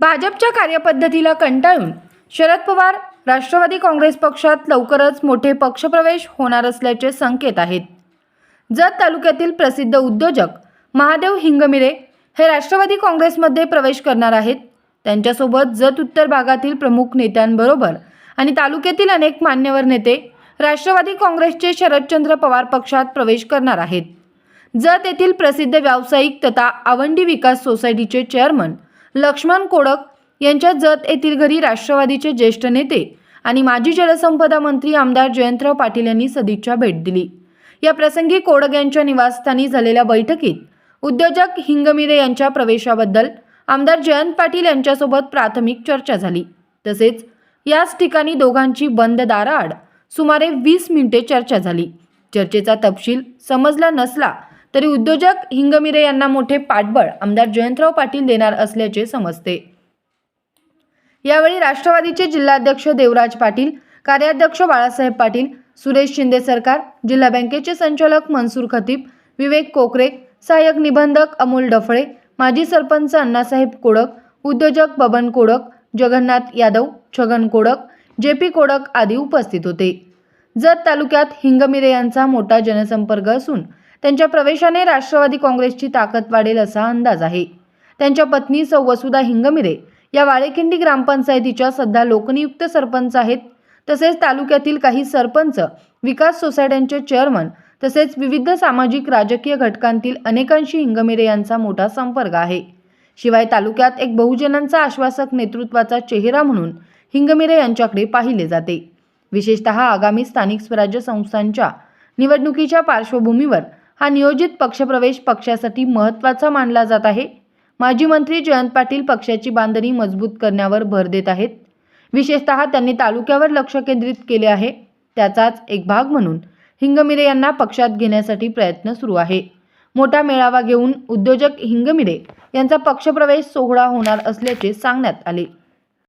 भाजपच्या कार्यपद्धतीला कंटाळून शरद पवार राष्ट्रवादी काँग्रेस पक्षात लवकरच मोठे पक्षप्रवेश होणार असल्याचे संकेत आहेत. जत तालुक्यातील प्रसिद्ध उद्योजक महादेव हिंगमिरे हे राष्ट्रवादी काँग्रेसमध्ये प्रवेश करणार आहेत. त्यांच्यासोबत जत उत्तर भागातील प्रमुख नेत्यांबरोबर आणि तालुक्यातील अनेक मान्यवर नेते राष्ट्रवादी काँग्रेसचे शरदचंद्र पवार पक्षात प्रवेश करणार आहेत. जत येथील प्रसिद्ध व्यावसायिक तथा आवंडी विकास सोसायटीचे चेअरमन लक्ष्मण कोडक यांच्या जत येथील घरी राष्ट्रवादीचे ज्येष्ठ नेते आणि माजी जलसंपदा मंत्री आमदार जयंतराव पाटील यांनी सदिच्छा भेट दिली. या प्रसंगी कोडक यांच्या निवासस्थानी झालेल्या बैठकीत उद्योजक हिंगमिरे यांच्या प्रवेशाबद्दल आमदार जयंत पाटील यांच्यासोबत प्राथमिक चर्चा झाली. तसेच याच ठिकाणी दोघांची बंद दाराआड सुमारे वीस मिनिटे चर्चा झाली. चर्चेचा तपशील समजला नसला तरी उद्योजक हिंगमिरे यांना मोठे पाठबळ आमदार जयंतराव पाटील देणार असल्याचे समजते. यावेळी राष्ट्रवादीचे जिल्हाध्यक्ष देवराज पाटील कार्याध्यक्ष बाळासाहेब पाटील सुरेश शिंदे सरकार जिल्हा बँकेचे संचालक मनसूर खतीब विवेक कोकरे सहाय्यक निबंधक अमोल डफळे माजी सरपंच अण्णासाहेब कोडक उद्योजक बबन कोडक जगन्नाथ यादव छगन कोडक जे पी कोडक आदी उपस्थित होते. जत तालुक्यात हिंगमिरे यांचा मोठा जनसंपर्क असून त्यांच्या प्रवेशाने राष्ट्रवादी काँग्रेसची ताकद वाढेल असा अंदाज आहे. त्यांच्या पत्नी सौ वसुधा हिंगमिरे या वाळेखिंडी ग्रामपंचायतीच्या सध्या लोकनियुक्त सरपंच आहेत. तसेच तालुक्यातील काही सरपंच विकास सोसायट्यांचे चेअरमन तसेच विविध सामाजिक राजकीय घटकांतील अनेकांशी हिंगमिरे यांचा मोठा संपर्क आहे. शिवाय तालुक्यात एक बहुजनांचा आश्वासक नेतृत्वाचा चेहरा म्हणून हिंगमिरे यांच्याकडे पाहिले जाते. विशेषतः आगामी स्थानिक स्वराज्य संस्थांच्या निवडणुकीच्या पार्श्वभूमीवर हा नियोजित पक्षप्रवेश पक्षासाठी महत्त्वाचा मानला जात आहे. माजी मंत्री जयंत पाटील पक्षाची बांधणी मजबूत करण्यावर भर देत आहेत. विशेषतः त्यांनी तालुक्यावर लक्ष केंद्रित केले आहे. त्याचाच एक भाग म्हणून हिंगमिरे यांना पक्षात घेण्यासाठी प्रयत्न सुरू आहे. मोठा मेळावा घेऊन उद्योजक हिंगमिरे यांचा पक्षप्रवेश सोहळा होणार असल्याचे सांगण्यात आले.